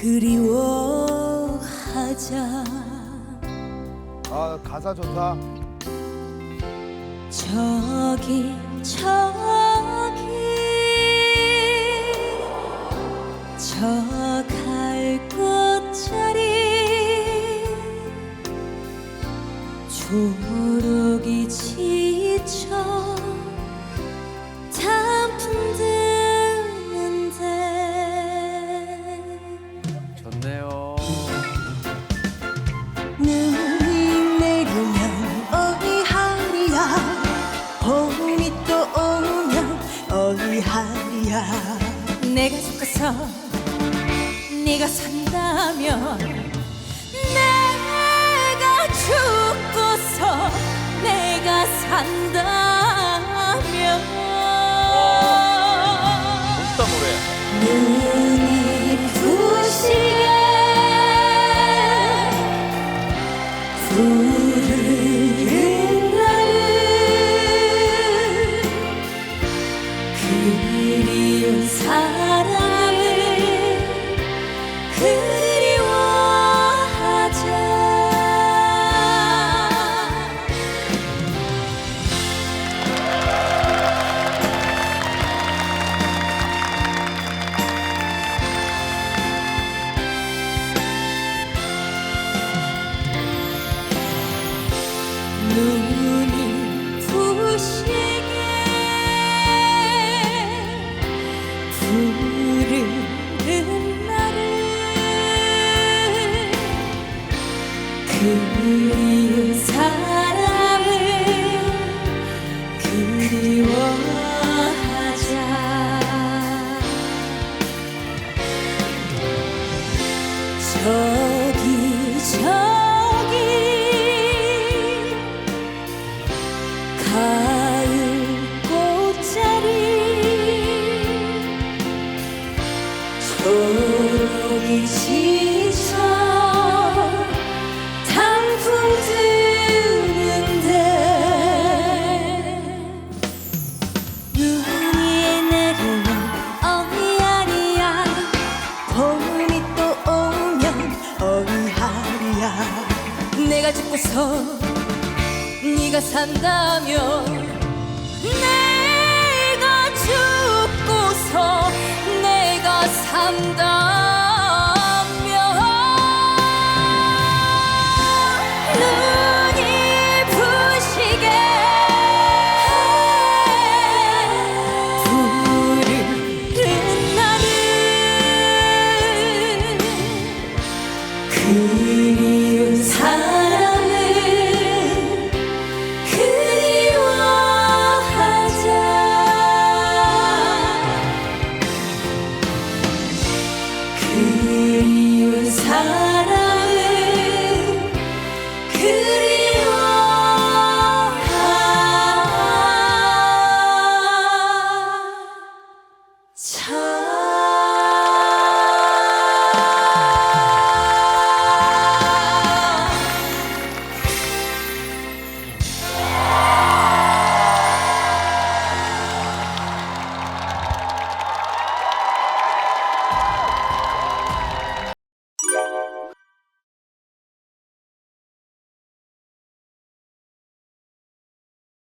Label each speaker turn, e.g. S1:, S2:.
S1: 그리워하자
S2: 아 가사 좋다.
S1: 저기 저기 저 어이하리야 내가 죽어서 네가 산다면 내가 죽고서 내가 산다면
S2: 멋있다 노래.
S1: 그 그리운 사람을 그리워하자. 저기 저기 가을 꽃자리. 초록이 지 내가 죽고서 네가 산다면